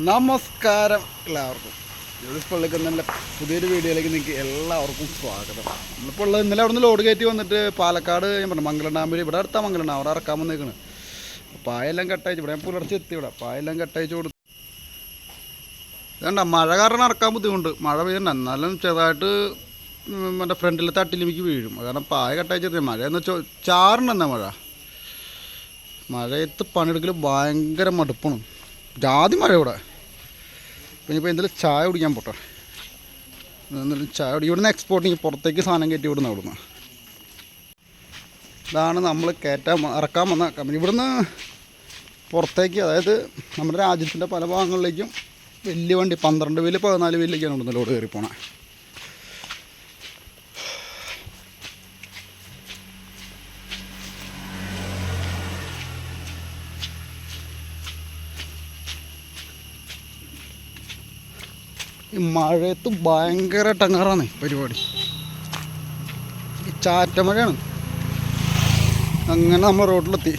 നമസ്കാരം എല്ലാവർക്കും. ജോലിസ് പള്ളിക്കുന്നതിന്റെ പുതിയൊരു വീഡിയോയിലേക്ക് നിങ്ങൾക്ക് എല്ലാവർക്കും സ്വാഗതം. നമ്മളിപ്പോൾ ഉള്ളത് ഇന്നലെ അവിടെ നിന്ന് ലോഡ് കയറ്റി വന്നിട്ട് പാലക്കാട് ഞാൻ പറഞ്ഞു മംഗളം ഡാമിൽ ഇവിടെ അടുത്ത മംഗളം ഡാം അവിടെ ഇറക്കാൻ വന്നേക്കണ്. പായെല്ലാം കട്ടയച്ച് ഇവിടെ ഞാൻ പുലർച്ചെ എത്തി ഇവിടെ. പായെല്ലാം കട്ടയച്ച് കൊടുത്തു വേണ്ട മഴ കാരണം ഇറക്കാൻ ബുദ്ധിമുട്ട്. മഴ പെയ്യണ്ട. എന്നാലും ചെറുതായിട്ട് മറ്റേ ഫ്രണ്ടിലെ തട്ടിലിമിക്ക് വീഴും. കാരണം പായ കട്ടയച്ച് മഴ. എന്ന് വെച്ചാൽ ചാറുണ്ടെന്നാ മഴ? മഴയത്ത് പണിയെടുക്കൽ ഭയങ്കര മടുപ്പാണ്. ജാതി മഴ ഇവിടെ. പിന്നെ ഇപ്പോൾ എന്തെങ്കിലും ചായ കുടിക്കാൻ പോട്ടെ. എന്തെങ്കിലും ചായ കുടി ഇവിടുന്ന് എക്സ്പോർട്ടിങ് പുറത്തേക്ക് സാധനം കയറ്റി വിടുന്ന അവിടുന്ന്. ഇതാണ് നമ്മൾ കയറ്റാൻ ഇറക്കാൻ വന്ന കമ്പനി. ഇവിടുന്ന് പുറത്തേക്ക് അതായത് നമ്മുടെ രാജ്യത്തിന്റെ പല ഭാഗങ്ങളിലേക്കും വലിയ വണ്ടി പന്ത്രണ്ട് വീൽ പതിനാല് വീലിലേക്കാണ് ഇവിടുന്ന് ലോഡ് കയറി പോണേ ഈ മഴയത്ത് ഭയങ്കര ടങ്ങാറാണ് പരിപാടി. ചാറ്റമഴയാണ് അങ്ങനെ നമ്മൾ റോഡിലെത്തി.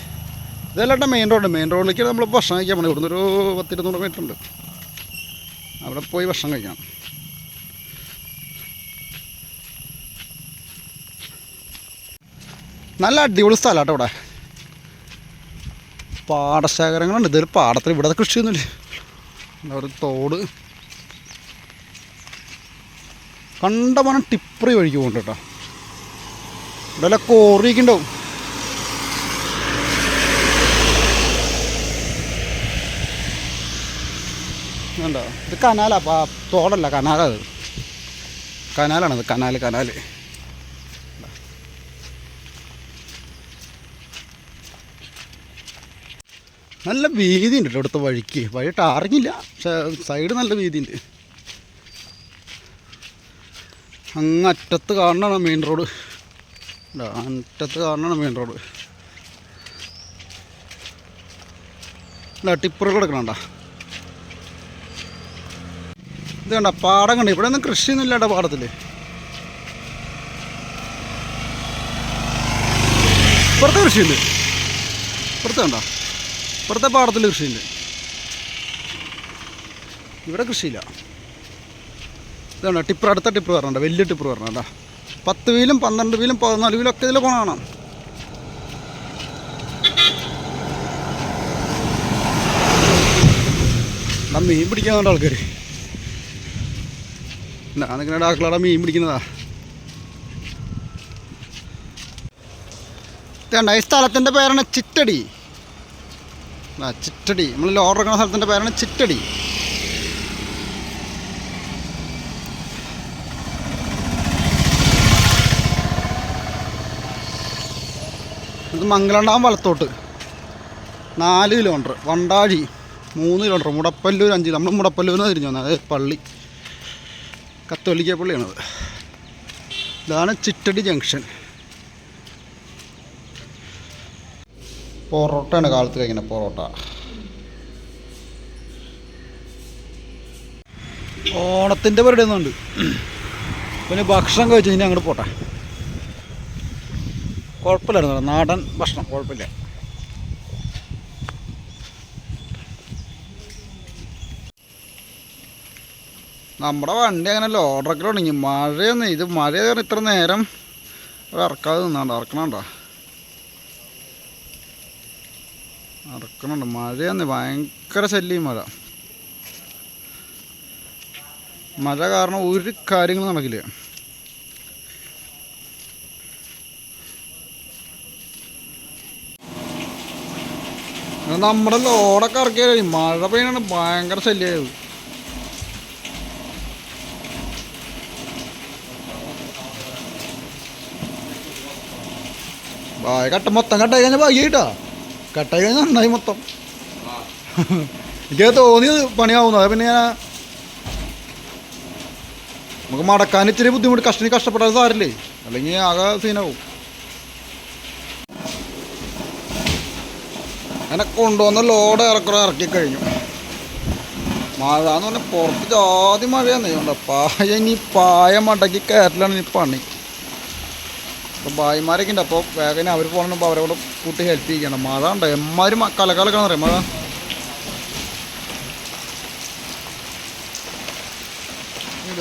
ഇതല്ലാട്ട മെയിൻ റോഡ് മെയിൻ റോഡിലേക്ക് നമ്മൾ ഭക്ഷണം കഴിക്കാൻ പോകണം ഇവിടുന്ന് ഒരു പത്തിരുന്നൂറ് മീറ്റർ ഉണ്ട്. അവിടെ പോയി ഭക്ഷണം കഴിക്കണം. നല്ല അടിപൊളി സ്ഥലമാട്ടോ ഇവിടെ. പാടശേഖരങ്ങളുണ്ട്. ഇതൊരു പാടത്തിൽ ഇവിടെ കൃഷിയൊന്നുമില്ല. ഒരു തോട്. കണ്ടമാനം ടിപ്പറി വഴിക്ക് പോകുന്നുണ്ട് കേട്ടോ ഇവിടെ ഉണ്ടോ ഇത് കനാലാ പാ തോടല്ല കനാലത് കനാലാണത് കനാൽ കനാല് നല്ല വീതി ഉണ്ട് ഇവിടുത്തെ വഴിക്ക്. വഴി ടാറിങ്ങില്ല പക്ഷെ സൈഡ് നല്ല വീതി ഉണ്ട് അങ്ങ് അറ്റത്ത് മെയിൻ റോഡ് അറ്റത്ത് കാണണം മെയിൻ റോഡ് ടിപ്പർ എടുക്കണണ്ട ഇത് കണ്ട പാടം കണ്ട. ഇവിടെ ഒന്നും കൃഷിയൊന്നും ഇല്ലാണ്ട പാടത്തിൽ ഇപ്പുറത്തെ കൃഷിയുണ്ട്. ഇപ്പുറത്തെ കണ്ട. ഇപ്പുറത്തെ പാടത്തിൽ കൃഷിയുണ്ട്. ഇവിടെ കൃഷിയില്ല. ഇതാണ് ടിപ്പർ അടുത്ത ടിപ്പർ വരണം വലിയ ടിപ്പർ പറഞ്ഞണ്ട പത്ത് വീലും പന്ത്രണ്ട് വീലും പതിനാല് വീലും ഒക്കെ ഇതിൽ എന്നാ മീൻ പിടിക്കാൻ വേണ്ട ആൾക്കാർ ഞാൻ നിങ്ങളുടെ ആക്കളാടെ മീൻ പിടിക്കുന്നതാ. ഈ സ്ഥലത്തിന്റെ പേരാണ് ചിറ്റടി. ആ ചിറ്റടി. നമ്മൾ ലോഡർ ഇറക്കുന്ന സ്ഥലത്തിന്റെ പേരാണ് ചിറ്റടി. ഇത് മംഗലണ്ടാം വലത്തോട്ട്. നാല് കിലോമീറ്റർ വണ്ടാഴി മൂന്ന് കിലോമീറ്റർ മുടപ്പല്ലൂർ അഞ്ച് നമ്മൾ മുടപ്പല്ലൂർ നിന്ന് തിരിഞ്ഞു വന്നത്. പള്ളി. കത്തോലിക്ക പള്ളിയാണത്. ഇതാണ് ചിറ്റടി ജംഗ്ഷൻ പൊറോട്ടയാണ് കാലത്ത് കഴിക്കുന്നത് പൊറോട്ട. ഓണത്തിന്റെ പരിപാടി ഒന്നുണ്ട്. പിന്നെ ഭക്ഷണം കഴിച്ചു ഇനി അങ്ങോട്ട് പോട്ടെ. കുഴപ്പമില്ലായിരുന്നു നാടൻ ഭക്ഷണം കുഴപ്പമില്ല. നമ്മുടെ വണ്ടി അങ്ങനെ ലോഡറൊക്കെ തുടങ്ങി. മഴയൊന്നും ഇത് മഴ ഇത്ര നേരം ഇറക്കാതെ നിന്നാണ്ട് ഇറക്കണണ്ട ഇറക്കണുണ്ട് മഴയൊന്നും ഭയങ്കര ശല്യം മഴ. മഴ കാരണം ഒരു കാര്യങ്ങളും നടക്കില്ല. നമ്മുടെ ലോഡൊക്കെ ഇറക്കിയാലും? മഴ പെയ്യണ ഭയങ്കര ശല്യമായത് ബായ് കട്ട മൊത്തം കട്ടായി കഴിഞ്ഞാൽ ഭാഗ്യ കിട്ടാ? കട്ടായി കഴിഞ്ഞാൽ നന്നായി മൊത്തം. എനിക്ക് തോന്നിയത് പണിയാവുന്നു. അത് പിന്നെ ഞാൻ നമുക്ക് മടക്കാൻ ഇച്ചിരി ബുദ്ധിമുട്ട് കഷ്ടം കഷ്ടപ്പെട്ടാൽ സാരില്ലേ അല്ലെങ്കിൽ ആകെ സീനാവും അങ്ങനെ കൊണ്ടുവന്ന ലോഡ് ഇറക്കുറ ഇറക്കി കഴിഞ്ഞു മഴ എന്ന് പറഞ്ഞാൽ പുറത്ത് ജാതി മഴയാണ് ഉണ്ട് പായ ഇനി പായ മടക്കി കയറ്റലാണ് ഇനി പണി. അപ്പോൾ ഭായിമാരൊക്കെ ഉണ്ട് അപ്പോൾ വേഗം അവർ പോകണമെങ്കിൽ അവരോട് കൂട്ടി ഹെൽപ്പ് ചെയ്യണം. മഴ ഉണ്ട് എമ്മാരും കലകലക്കാന്ന് പറയാം. മഴ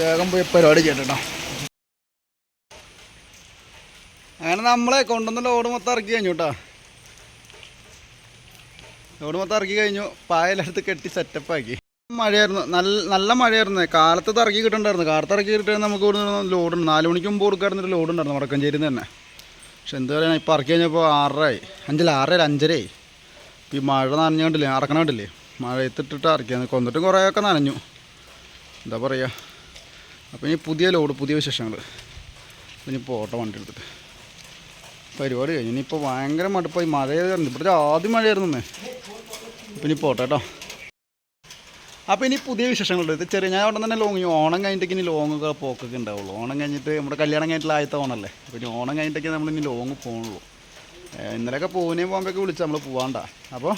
വേഗം പോയി പരിപാടി ചെയ്യട്ടോ അങ്ങനെ നമ്മളെ കൊണ്ടുവന്ന ലോഡ് മൊത്തം ഇറക്കി കഴിഞ്ഞു കേട്ടോ. ലോഡ് മൊത്തം ഇറക്കി കഴിഞ്ഞു. പായലെടുത്ത് കെട്ടി സെറ്റപ്പ് ആക്കി. മഴയായിരുന്നു. നല്ല നല്ല മഴയായിരുന്നു. കാലത്ത് ഇറക്കി കിട്ടണ്ടായിരുന്നു. കാലത്ത് ഇറക്കി കിട്ടാൻ നമുക്ക് ഇവിടെ ലോഡ് ഉണ്ട്. നാല് മണിക്ക് മുമ്പ് കൊടുക്കാറുണ്ട് ലോഡ് ഉണ്ടായിരുന്നു വടക്കഞ്ചേരിന്ന് തന്നെ. പക്ഷെ എന്ത് പറയുക ഇപ്പോൾ ഇറക്കി കഴിഞ്ഞപ്പോൾ ആറരയായി. അഞ്ചല്ല ആറര അഞ്ചരയായി. ഈ മഴ നനഞ്ഞുകൊണ്ടില്ലേ കണ്ടില്ലേ? മഴ എത്തിട്ടിട്ട് ഇറക്കിയാണ് കൊന്നിട്ടും കുറേയൊക്കെ നനഞ്ഞു. എന്താ പറയുക അപ്പോൾ ഇനി പുതിയ ലോഡ് പുതിയ വിശേഷങ്ങൾ ഇനി പോട്ടെ വണ്ടി എടുത്തിട്ട്. പരിപാടി കഴിഞ്ഞു. ഇനിയിപ്പോൾ ഭയങ്കര മടുപ്പായി മഴ ഇവിടെ ആദ്യം മഴയായിരുന്നു ഇനി പോട്ടെ കേട്ടോ അപ്പോൾ ഇനി പുതിയ വിശേഷങ്ങളുണ്ട്. ഇത് ചെറിയ ഞാൻ അവിടെ തന്നെ ലോങ് ഓണം കഴിഞ്ഞിട്ടൊക്കെ ഇനി ലോങ് ഒക്കെ പോക്കൊക്കെ ഉണ്ടാവുള്ളൂ. ഓണം കഴിഞ്ഞിട്ട് നമ്മുടെ കല്യാണം കഴിഞ്ഞിട്ടുള്ള ആദ്യത്തെ ഓണമല്ലേ അപ്പോൾ ഇനി ഓണം കഴിഞ്ഞിട്ടൊക്കെ നമ്മൾ ഇനി ലോങ് പോകുള്ളൂ ഇന്നലെയൊക്കെ പൂനെയും പോകുമ്പോഴൊക്കെ വിളിച്ച് നമ്മൾ പോകാണ്ട അപ്പോൾ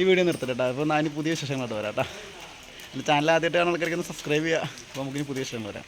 ഈ വീഡിയോ നിർത്തിട്ടാ അപ്പോൾ ഞാൻ പുതിയ വിശേഷങ്ങളായിട്ട് വരാം കേട്ടോ ചാനൽ ആദ്യമായിട്ടാണ് ആൾക്കാർക്ക് സബ്സ്ക്രൈബ് ചെയ്യുക അപ്പോൾ നമുക്കിനി പുതിയ വിശേഷങ്ങൾ വരാം.